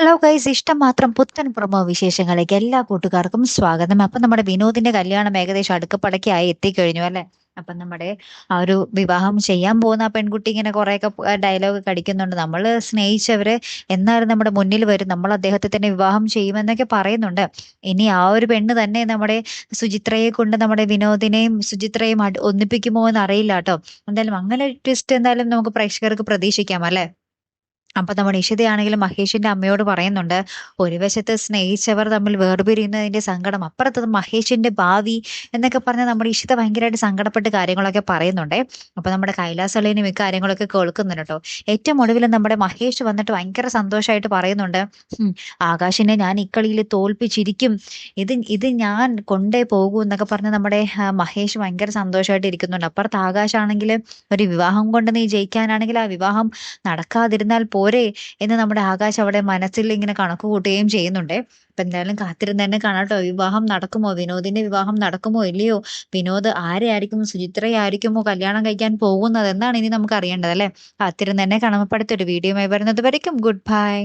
Hello guys ഇഷ്ടം മാത്രം പുത്തൻ പ്രമോ വിശേഷങ്ങളിലേക്ക് എല്ലാ കൂട്ടുകാർക്കും സ്വാഗതം. അപ്പൊ നമ്മുടെ വിനോദിന്റെ കല്യാണം ഏകദേശം അടുക്കപ്പടക്കായി എത്തിക്കഴിഞ്ഞു അല്ലെ? അപ്പൊ നമ്മുടെ ആ ഒരു വിവാഹം ചെയ്യാൻ പോകുന്ന ആ പെൺകുട്ടി ഇങ്ങനെ കുറെയൊക്കെ ഡയലോഗ് കടിക്കുന്നുണ്ട് നമ്മൾ സ്നേഹിച്ചവര് എന്നാലും നമ്മുടെ മുന്നിൽ വരും. നമ്മൾ അദ്ദേഹത്തെ തന്നെ വിവാഹം ചെയ്യുമെന്നൊക്കെ പറയുന്നുണ്ട്. ഇനി ആ ഒരു പെണ്ണ് തന്നെ നമ്മുടെ സുചിത്രയെ കൊണ്ട് നമ്മുടെ വിനോദിനെയും സുചിത്രയും ഒന്നിപ്പിക്കുമോ എന്ന് അറിയില്ല കേട്ടോ. എന്തായാലും അങ്ങനെ ട്വിസ്റ്റ് എന്തായാലും നമുക്ക് പ്രേക്ഷകർക്ക് പ്രതീക്ഷിക്കാം അല്ലെ? അപ്പൊ നമ്മുടെ ഇഷിതയാണെങ്കിലും മഹേഷിന്റെ അമ്മയോട് പറയുന്നുണ്ട് ഒരു വശത്ത് സ്നേഹിച്ചവർ തമ്മിൽ വേർപിരിയുന്നതിന്റെ സങ്കടം അപ്പുറത്തത് മഹേഷിന്റെ ഭാവി എന്നൊക്കെ പറഞ്ഞ് നമ്മുടെ ഇഷിത ഭയങ്കരമായിട്ട് സങ്കടപ്പെട്ട് കാര്യങ്ങളൊക്കെ പറയുന്നുണ്ട്. അപ്പൊ നമ്മുടെ കൈലാസളിനും ഇക്കാര്യങ്ങളൊക്കെ കേൾക്കുന്നുണ്ട് കേട്ടോ. ഏറ്റവും ഒടുവിൽ നമ്മുടെ മഹേഷ് വന്നിട്ട് ഭയങ്കര സന്തോഷമായിട്ട് പറയുന്നുണ്ട് ആകാശിനെ ഞാൻ ഇക്കളിയിൽ തോൽപ്പിച്ചിരിക്കും. ഇത് ഇത് ഞാൻ കൊണ്ടേ പോകൂ എന്നൊക്കെ പറഞ്ഞ് നമ്മുടെ മഹേഷ് ഭയങ്കര സന്തോഷമായിട്ട് ഇരിക്കുന്നുണ്ട്. അപ്പുറത്ത് ആകാശാണെങ്കിൽ ഒരു വിവാഹം കൊണ്ട് നീ ജയിക്കാനാണെങ്കിൽ ആ വിവാഹം നടക്കാതിരുന്നാൽ പോരെ എന്ന് നമ്മുടെ ആകാശ് അവിടെ മനസ്സിൽ ഇങ്ങനെ കണക്ക് കൂട്ടുകയും ചെയ്യുന്നുണ്ട്. അപ്പൊ എന്തായാലും കാത്തിരുന്ന് തന്നെ കാണാട്ടോ വിവാഹം നടക്കുമോ? വിനോദിന്റെ വിവാഹം നടക്കുമോ ഇല്ലയോ? വിനോദ് ആരെയായിരിക്കും? സുചിത്രയായിരിക്കുമോ കല്യാണം കഴിക്കാൻ പോകുന്നത്? എന്നാണ് ഇനി നമുക്ക് അറിയേണ്ടത് അല്ലെ? കാത്തിരുന്ന് തന്നെ കാണുമ്പോൾ അടുത്തൊരു വീഡിയോ വരുന്നത് വരയ്ക്കും. Good bye